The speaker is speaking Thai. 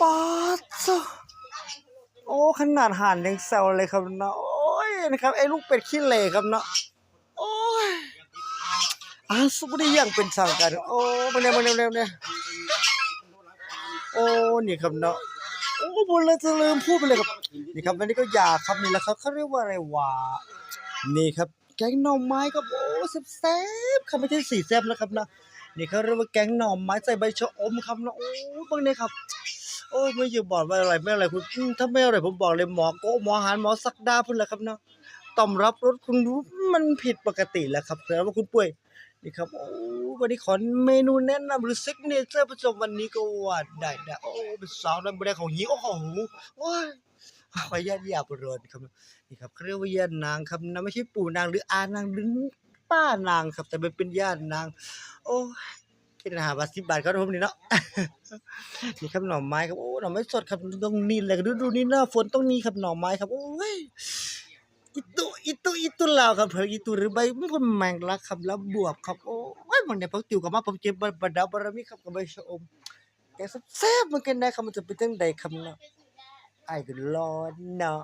ป๊าดซะโอ้ขนาดห่านยังแซวเลยครับเนาะโอ้ยนะครับไอ้ลูกเป็ดขี้เหร่ครับเนาะโอ้ยอาสุบด้อย่างเป็นทางการโอ้มาเนี่ยมาเนี่ยมาเนี่ยมาเนี่ยโอ้นี่ครับเนาะโอ้บนเลยจะลืมพูดไปเลยครับนี่ครับวันนี้ก็อยากครับนี่แหละครับเขาเรียกว่าอะไรวะนี่ครับแกงหน่อไม้ครับโอ้แซ่บๆครับไม่ใช่สีแซ่บนะครับเนาะนี่เขาเรียกว่าแกงหน่อไม้ใส่ใบชะอมครับเนาะโอ้บางเนี่ยครับ โอ้ไม่อยู่บอกว่าอะไรไม่อะไรคุณถ้าไม่อร่อยผมบอกเลยหมอโกหมอหารหมอสักดาพุ่นแหละครับเนาะต้อมรับรสคุณรู้มันผิดปกติแล้วครับแล้วว่าคุณป่วยนี่ครับโอ้วันนี้ขอเมนูแนะนำหรือซิกเนเจอร์ประจำวันนี้ก็ว่าได้ได้โอ้เป็นสาวนั้นไม่ได้ของหิวโอ้โหโอ้ยขออนุญาตยาบรนครับนี่ครับเขาเรียกว่าย่านางครับนะไม่ใช่ปู่นางหรืออานางหรือป้านางครับ แต่มันเป็นย่านาง โอ้ ยคิดอาหาบาทสิบบาทครับผมนี่เนาะ นี่ครับหน่อไม้ครับโอ้หน่อไม้สดครับตรงนี้เลยฤดูนี้หน้าฝนต้องนี้ครับหน่อไม้ครับโอ้ยอิตุอิตุอิตุลาวครับเพิ่นอิตุหรือใบมันคนแมงลักครับแล้วบวบครับโอ้ยมันเนี่ยพักติวกับมาผมเจ็บบดดาวบารมีครับกับใบชะอมแกแซ่บเหมือนกันได้ครับมันจะเป็นจังใดครับเนาะไอ้ก็รอเนาะ